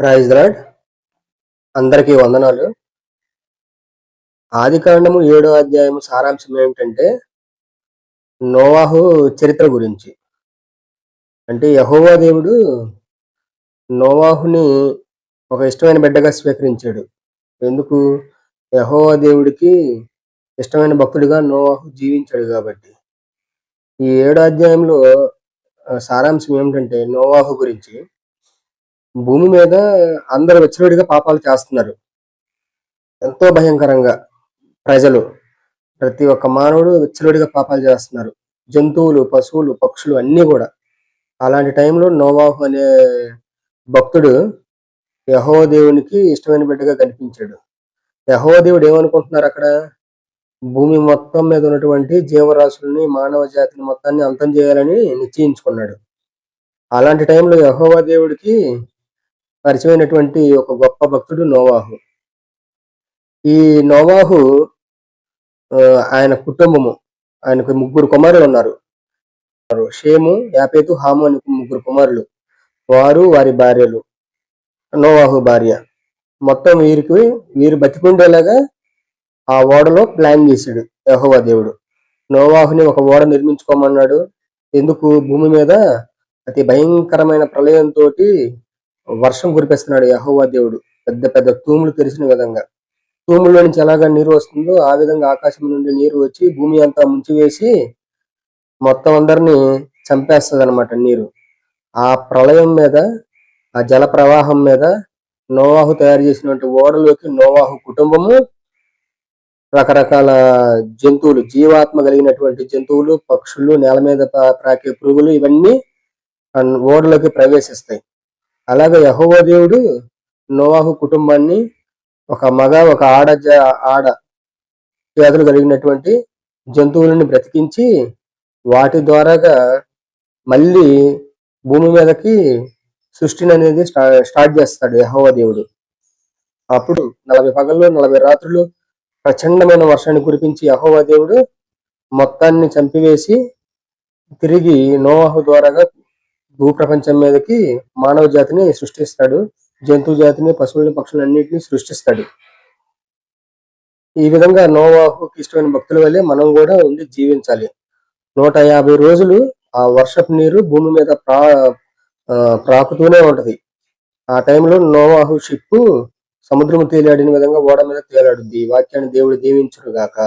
Praise lord అందరికీ వందనాలు. ఆది కాండము ఏడో అధ్యాయం సారాంశం ఏమిటంటే నోవాహు చరిత్ర గురించి. అంటే యహోవా దేవుడు నోవాహుని ఒక ఇష్టమైన బిడ్డగా స్వీకరించాడు. ఎందుకు? యహోవా దేవుడికి ఇష్టమైన భక్తుడిగా నోవాహు జీవించాడు కాబట్టి. ఈ ఏడో అధ్యాయంలో సారాంశం ఏమిటంటే నోవాహు గురించి భూమి మీద అందరు విచ్చలవిడిగా పాపాలు చేస్తున్నారు. ఎంతో భయంకరంగా ప్రజలు ప్రతి ఒక్క మానవుడు విచ్చలవిడిగా పాపాలు చేస్తున్నారు. జంతువులు పశువులు పక్షులు అన్నీ కూడా. అలాంటి టైంలో నోవాహు అనే భక్తుడు యహో దేవునికి ఇష్టమైన బిడ్డగా కనిపించాడు. యహో దేవుడు ఏమనుకుంటున్నారు అక్కడ? భూమి మొత్తం మీద ఉన్నటువంటి జీవరాశుల్ని మానవ జాతిని మొత్తాన్ని అంతం చేయాలని నిశ్చయించుకున్నాడు. అలాంటి టైంలో యహోవా దేవుడికి పరిచయమైనటువంటి ఒక గొప్ప భక్తుడు నోవాహు. ఈ నోవాహు ఆయన కుటుంబము ఆయనకు ముగ్గురు కుమారులు ఉన్నారు. షేము యాపేతు హాము అని ముగ్గురు కుమారులు. వారు వారి భార్యలు. నోవాహు భార్య. మొత్తం వీరికి వీరు బతికుండేలాగా ఆ ఓడలో ప్లాన్ చేశాడు యహోవా దేవుడు. నోవాహుని ఒక ఓడ నిర్మించుకోమన్నాడు. ఎందుకు? భూమి మీద అతి భయంకరమైన ప్రళయంతో వర్షం కురిపిస్తున్నాడు యహోవా దేవుడు. పెద్ద పెద్ద తూములు తెరిచిన విధంగా. తూముల్లో నుంచి ఎలాగా నీరు వస్తుందో ఆ విధంగా ఆకాశం నుండి నీరు వచ్చి భూమి అంతా ముంచివేసి మొత్తం అందరినీ చంపేస్తుంది అనమాట నీరు. ఆ ప్రళయం మీద ఆ జల ప్రవాహం మీద నోవాహు తయారు చేసినటువంటి ఓడలోకి నోవాహు కుటుంబము రకరకాల జంతువులు జీవాత్మ కలిగినటువంటి జంతువులు పక్షులు నేల మీద ప్రాకే పురుగులు ఇవన్నీ ఓడలోకి ప్రవేశిస్తాయి. అలాగే యహోవా దేవుడు నోవాహు కుటుంబాన్ని ఒక మగ ఒక ఆడ ఆడ వ్యాధులు కలిగినటువంటి జంతువులను బ్రతికించి వాటి ద్వారాగా మళ్ళీ భూమి మీదకి సృష్టిని అనేది స్టా- స్టార్ట్ చేస్తాడు యహోవా దేవుడు. అప్పుడు నలభై పగళ్ళు నలభై రాత్రులు ప్రచండమైన వర్షాన్ని కురిపించి యహోవా దేవుడు మొత్తాన్ని చంపివేసి తిరిగి నోవాహు ద్వారాగా భూప్రపంచం మీదకి మానవ జాతిని సృష్టిస్తాడు. జంతు జాతిని పశువులని పక్షులు అన్నింటినీ సృష్టిస్తాడు. ఈ విధంగా నోవాహుకి ఇష్టమైన భక్తుల వల్లే మనం కూడా ఉండి జీవించాలి. నూట యాభై రోజులు ఆ వర్షపు నీరు భూమి మీద ప్రా ప్రాకుతూనే ఉంటది. ఆ టైంలో నోవాహు షిప్పు సముద్రము తేలాడిన విధంగా ఓడ మీద తేలాడుద్ది. ఈ వాక్యాన్ని దేవుడు దీవించుడుగాక